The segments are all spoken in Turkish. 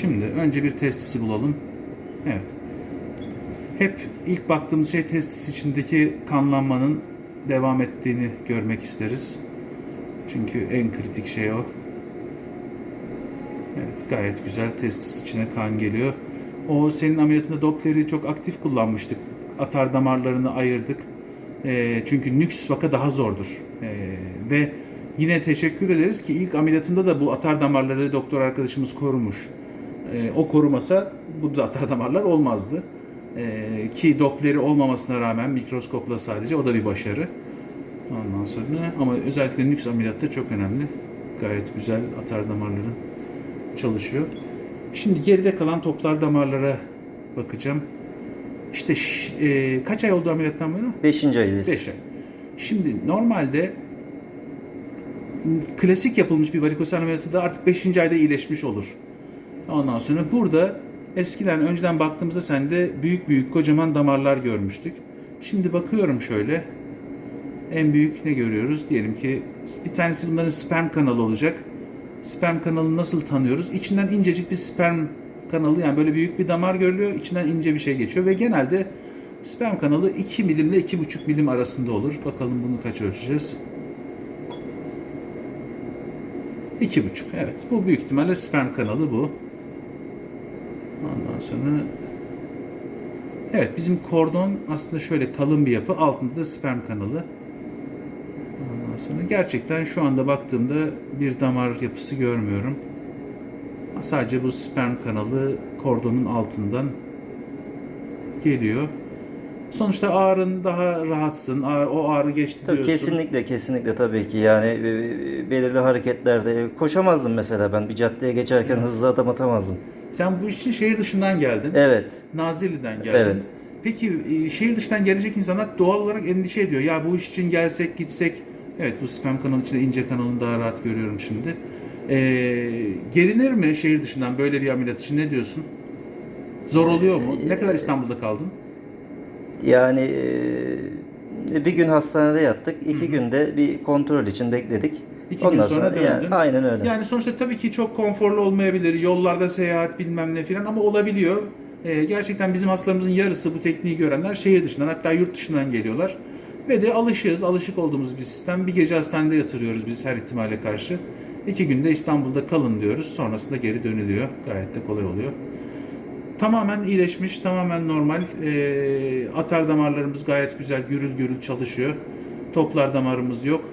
Şimdi önce bir testisi bulalım. Evet. Hep ilk baktığımız şey testis içindeki kanlanmanın devam ettiğini görmek isteriz. Çünkü en kritik şey o. Evet gayet güzel testis içine kan geliyor. O senin ameliyatında Doppler'i çok aktif kullanmıştık. Atar damarlarını ayırdık. Ee, çünkü nüks vaka daha zordur. Ee, ve yine teşekkür ederiz ki ilk ameliyatında da bu atar damarları doktor arkadaşımız korumuş. Ee, o korumasa bu atar damarlar olmazdı. Ee, ki Doppler'i olmamasına rağmen mikroskopla sadece o da bir başarı. Ondan sonra ama özellikle nüks ameliyatta çok önemli. Gayet güzel atar damarların çalışıyor. Şimdi geride kalan toplar damarlara bakacağım. İşte e, kaç ay oldu ameliyattan yana? Beşinci ayındayız. 5 ay. Şimdi normalde klasik yapılmış bir varikosen ameliyatı da artık 5. ayda iyileşmiş olur. Ondan sonra burada eskiden önceden baktığımızda sende büyük büyük kocaman damarlar görmüştük. Şimdi bakıyorum şöyle. En büyük ne görüyoruz? Diyelim ki bir tanesi bunların sperm kanalı olacak. Sperm kanalını nasıl tanıyoruz? İçinden incecik bir sperm kanalı yani böyle büyük bir damar görülüyor. İçinden ince bir şey geçiyor ve genelde sperm kanalı 2 milim ile 2,5 milim arasında olur. Bakalım bunu kaç ölçeceğiz? 2,5 evet. Bu büyük ihtimalle sperm kanalı bu. Ondan sonra Evet bizim kordon aslında şöyle kalın bir yapı. Altında da sperm kanalı. Ondan sonra gerçekten şu anda baktığımda bir damar yapısı görmüyorum. Sadece bu sperm kanalı kordonun altından geliyor. Sonuçta ağrın daha rahatsın. Ağrı, o ağrı geçti Tabii diyorsun. kesinlikle kesinlikle tabii ki yani e, belirli hareketlerde koşamazdım mesela ben bir caddeye geçerken hızlı adım atamazdım. Sen bu iş için şehir dışından geldin. Evet. Nazilli'den geldin. Evet. Peki e, şehir dışından gelecek insanlar doğal olarak endişe ediyor. Ya bu iş için gelsek gitsek. Evet bu spam kanalı içinde ince kanalını daha rahat görüyorum şimdi. Ee, gelinir mi şehir dışından böyle bir ameliyat için ne diyorsun? Zor oluyor mu? Ne kadar İstanbul'da kaldın? Yani e, bir gün hastanede yattık. iki günde bir kontrol için bekledik. İki gün sonra döndün. yani, aynen öyle. Yani sonuçta tabii ki çok konforlu olmayabilir. Yollarda seyahat bilmem ne filan ama olabiliyor. Ee, gerçekten bizim hastalarımızın yarısı bu tekniği görenler şehir dışından hatta yurt dışından geliyorlar. Ve de alışığız, alışık olduğumuz bir sistem. Bir gece hastanede yatırıyoruz biz her ihtimale karşı. İki günde İstanbul'da kalın diyoruz. Sonrasında geri dönülüyor. Gayet de kolay oluyor. Tamamen iyileşmiş, tamamen normal. Ee, atar damarlarımız gayet güzel, gürül gürül çalışıyor. Toplar damarımız yok.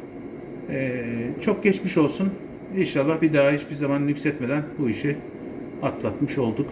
Ee, çok geçmiş olsun. İnşallah bir daha hiçbir zaman nüksetmeden bu işi atlatmış olduk.